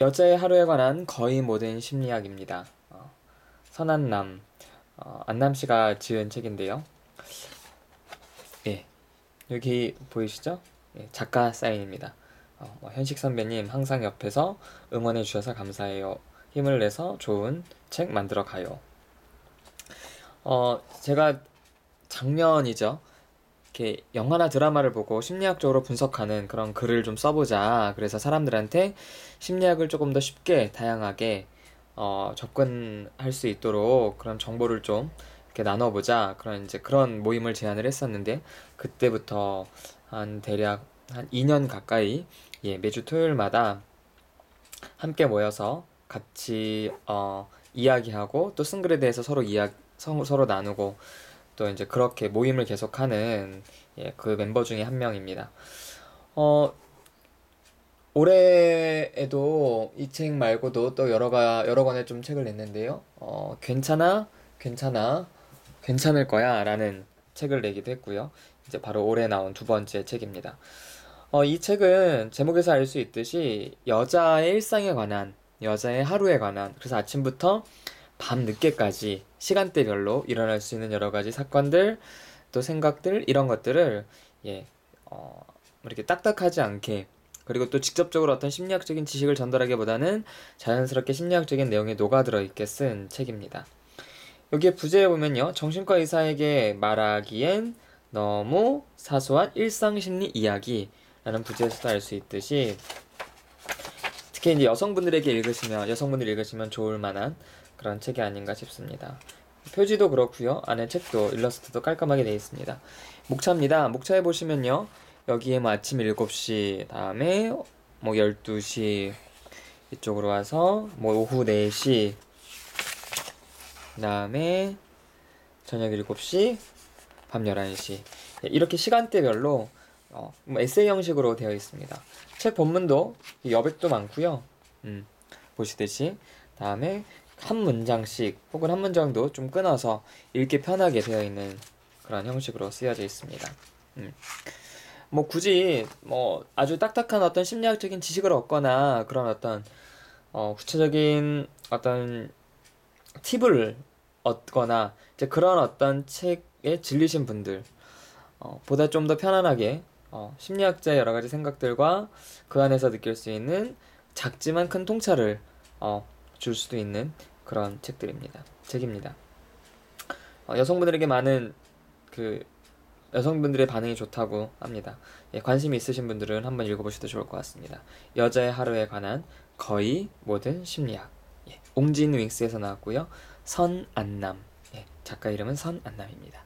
여자의 하루에 관한 거의 모든 심리학입니다. 어, 선한 남, 어, 안남 씨가 지은 책인데요. 예, 여기 보이시죠? 예, 작가 사인입니다. 어, 뭐 현식 선배님 항상 옆에서 응원해 주셔서 감사해요. 힘을 내서 좋은 책 만들어 가요. 어, 제가 작년이죠. 이렇게 영화나 드라마를 보고 심리학적으로 분석하는 그런 글을 좀 써보자. 그래서 사람들한테 심리학을 조금 더 쉽게, 다양하게, 어, 접근할 수 있도록 그런 정보를 좀 이렇게 나눠보자. 그런 이제 그런 모임을 제안을 했었는데, 그때부터 한 대략 한 2년 가까이, 예, 매주 토요일마다 함께 모여서 같이, 어, 이야기하고 또 쓴 글에 대해서 서로 이야, 서, 서로 나누고 또 이제 그렇게 모임을 계속하는 예, 그 멤버 중에 한 명입니다. 어, 올해에도 이 책 말고도 또 여러 가 여러 권의 좀 책을 냈는데요. 어, 괜찮아, 괜찮아, 괜찮을 거야라는 책을 내기도 했고요. 이제 바로 올해 나온 두 번째 책입니다. 어, 이 책은 제목에서 알 수 있듯이 여자의 일상에 관한, 여자의 하루에 관한, 그래서 아침부터 밤 늦게까지 시간대별로 일어날 수 있는 여러 가지 사건들, 또 생각들, 이런 것들을, 예, 어, 이렇게 딱딱하지 않게, 그리고 또 직접적으로 어떤 심리학적인 지식을 전달하기보다는 자연스럽게 심리학적인 내용에 녹아들어 있게 쓴 책입니다. 여기에 부제에 보면요. 정신과 의사에게 말하기엔 너무 사소한 일상심리 이야기라는 부제에서도 알 수 있듯이 특히 이제 여성분들에게 읽으시면 여성분들이 읽으시면 좋을 만한 그런 책이 아닌가 싶습니다. 표지도 그렇고요. 안에 책도 일러스트도 깔끔하게 되어 있습니다. 목차입니다. 목차에 보시면요. 여기에 뭐 아침 7시 다음에 뭐 12시 이쪽으로 와서 뭐 오후 4시 그다음에 저녁 7시 밤 11시 이렇게 시간대별로 어, 뭐 에세이 형식으로 되어 있습니다. 책 본문도 여백도 많고요. 음, 보시듯이 다음에 한 문장씩 혹은 한 문장도 좀 끊어서 읽기 편하게 되어 있는 그런 형식으로 쓰여져 있습니다. 음. 뭐 굳이 뭐 아주 딱딱한 어떤 심리학적인 지식을 얻거나 그런 어떤 어 구체적인 어떤 팁을 얻거나 이제 그런 어떤 책에 질리신 분들 어 보다 좀 더 편안하게 어 심리학자의 여러 가지 생각들과 그 안에서 느낄 수 있는 작지만 큰 통찰을 어 줄 수도 있는 그런 책들입니다. 책입니다. 어 여성분들에게 많은 그 여성분들의 반응이 좋다고 합니다. 예, 관심 있으신 분들은 한번 읽어보셔도 좋을 것 같습니다. 여자의 하루에 관한 거의 모든 심리학. 예, 옹진 윙스에서 나왔고요. 선안남. 예, 작가 이름은 선안남입니다.